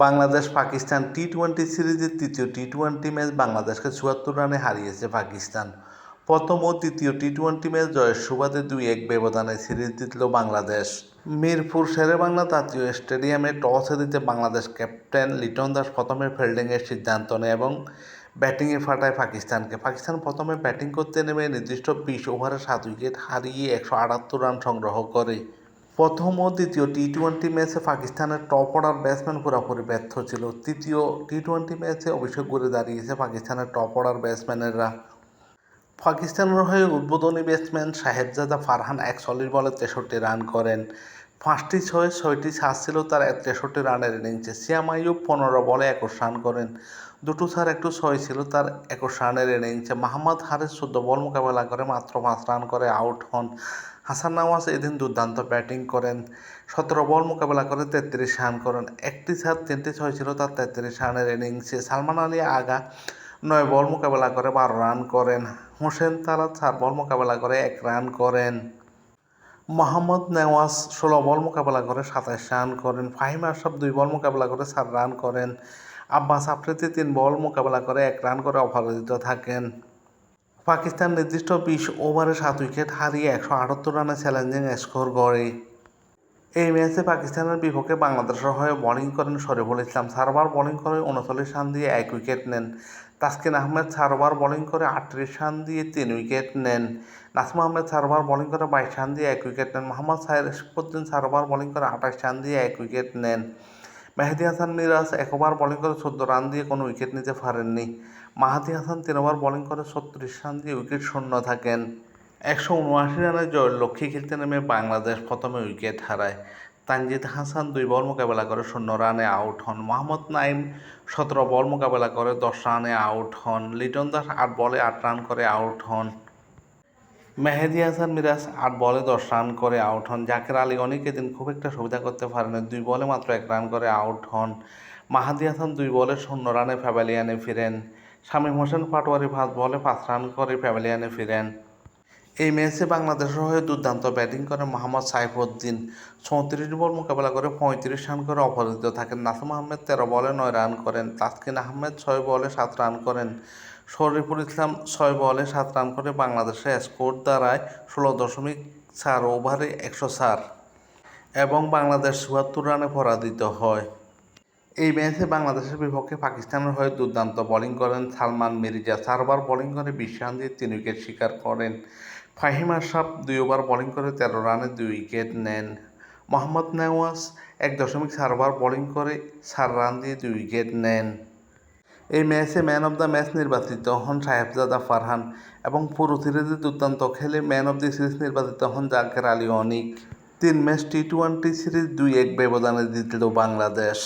Bangladesh Pakistan T twenty সিরিজের তৃতীয় T twenty match বাংলাদেশকে চুয়াত্তর রানে হারিয়েছে পাকিস্তান। প্রথম ও তৃতীয় টি টোয়েন্টি ম্যাচ জয়ের সুবাদে দুই এক ব্যবধানে সিরিজ জিতল বাংলাদেশ। মিরপুর শেরেবাংলা জাতীয় স্টেডিয়ামে টসে দিতে বাংলাদেশ ক্যাপ্টেন লিটন দাস প্রথমে ফিল্ডিংয়ের সিদ্ধান্ত নেয় এবং ব্যাটিংয়ে ফাটায় পাকিস্তানকে। পাকিস্তান প্রথমে ব্যাটিং করতে নেমে নির্দিষ্ট বিশ ওভারে সাত উইকেট হারিয়ে একশো আটাত্তর রান সংগ্রহ করে। প্রথম ও দ্বিতীয় টি টোয়েন্টি ম্যাচে পাকিস্তানের টপ অর্ডার ব্যাটসম্যান পুরোপুরি ব্যর্থ ছিল। তৃতীয় টি টোয়েন্টি ম্যাচে অভিষেক করে দাঁড়িয়েছে পাকিস্তানের টপ অর্ডার ব্যাটসম্যানেরা পাকিস্তানের হয়ে উদ্বোধনী ব্যাটসম্যান সাহেবজাদা ফারহান একচল্লিশ বলে তেষট্টি রান করেন। পাঁচটি ছয়, ছয়টি ছাড় ছিল তার তেষট্টি রানের ইনিংসে সিয়াম আইয়ুব পনেরো বলে একুশ রান করেন। দুটো ছাড়, একটু ছয় ছিল তার একুশ রানের ইনিংসে মাহমদ হারিস চোদ্দ বল মোকাবেলা করে, মাত্র পাঁচ রান করে, আউট হন। হাসান নওয়াজ এদিন দুর্দান্ত ব্যাটিং করেন। সতেরো বল মোকাবেলা করে, তেত্রিশ রান করেন। একটি ছাড়, তিনটি ছয় ছিল তার তেত্রিশ রানের ইনিংসে সালমান আলী আগা নয় বল মোকাবেলা করে, বারো রান করেন। হোসেন তারা চার বল মোকাবেলা করে, এক রান করেন। মোহাম্মদ নেওয়াজ ষোলো বল মোকাবেলা করে সাতাশ রান করেন, ফাহিম আশরাফ দুই বল মোকাবেলা করে সাত রান করেন, আব্বাস আফ্রিদি তিন বল মোকাবেলা করে এক রান করে অপরাজিত থাকেন। পাকিস্তান নির্দিষ্ট বিশ ওভারে সাত উইকেট হারিয়ে একশো আটাত্তর রানে চ্যালেঞ্জিং স্কোর গড়ে। এই ম্যাচে পাকিস্তানের বিপক্ষে বাংলাদেশের হয়ে বোলিং করেন শরীফুল ইসলাম। চারবার বোলিং করে উনচল্লিশ রান দিয়ে এক উইকেট নেন। তাসকিন আহমেদ চারবার বোলিং করে আটত্রিশ রান দিয়ে তিন উইকেট নেন। নাসিম আহমেদ চারবার বোলিং করে বাইশ রান দিয়ে এক উইকেট নেন। মোহাম্মদ সাহের রিশপুদ্দিন চারবার বোলিং করে আঠাশ রান দিয়ে এক উইকেট নেন। মেহেদি হাসান মিরাজ একবার বোলিং করে চোদ্দ রান দিয়ে কোনো উইকেট নিতে পারেননি। মাহাদি হাসান তিনবার বোলিং করে ছত্রিশ রান দিয়ে উইকেট শূন্য থাকেন। একশো উনআশি রানের জয়ের লক্ষ্যে খেলতে নেমে বাংলাদেশ প্রথমে উইকেট হারায়। তানজিদ হাসান দুই বল মোকাবেলা করে, শূন্য রানে আউট হন। মোহাম্মদ নাইম সতেরো বল মোকাবেলা করে, দশ রানে আউট হন। লিটন দাস আট বলে আট রান করে আউট হন। মেহেদি হাসান মিরাজ আট বলে দশ রান করে আউট হন। জাকের আলী অনেক এদিন খুব একটা সুবিধা করতে পারেন, দুই বলে মাত্র এক রান করে আউট হন। মাহাদি হাসান দুই বলে শূন্য রানে প্যাভিলিয়ানে ফিরেন। শামীম হোসেন পাটোয়ারি পাঁচ বলে পাঁচ রান করে প্যাভিলিয়ানে ফিরেন। এই ম্যাচে বাংলাদেশের হয়ে দুর্দান্ত ব্যাটিং করে মোহাম্মদ সাইফুদ্দিন। চৌত্রিশ বল মোকাবেলা করে পঁয়ত্রিশ রান করে অপরাজিত থাকেন। নাসিম আহমেদ তেরো বলে নয় রান করেন। তাসকিন আহমেদ ছয় বলে সাত রান করেন। শরীফুল ইসলাম ছয় বলে সাত রান করে বাংলাদেশের স্কোর দাঁড়ায় ষোলো দশমিক চার ওভারে একশো চার এবং বাংলাদেশ চুয়াত্তর রানে পরাজিত হয়। এই ম্যাচে বাংলাদেশের বিপক্ষে পাকিস্তানের হয়ে দুর্দান্ত বোলিং করেন সালমান মির্জা। চারবার বোলিং করে বিশ রান দিয়ে তিন উইকেট শিকার করেন। ফাহিম আশরাফ দুই ওভার বোলিং করে তেরো রানে দুই উইকেট নেন। মোহাম্মদ নেওয়াজ এক দশমিক চারবার বোলিং করে চার রান দিয়ে দুই উইকেট নেন। এই ম্যাচে ম্যান অব দ্য ম্যাচ নির্বাচিত হন সাহেবজাদা ফারহান এবং পুরো দুর্দান্ত খেলে ম্যান অব দ্য সিরিজ নির্বাচিত হন জাকের আলী অনিক। তিন ম্যাচ টি টোয়েন্টি সিরিজ দুই এক ব্যবধানে জিতল বাংলাদেশ।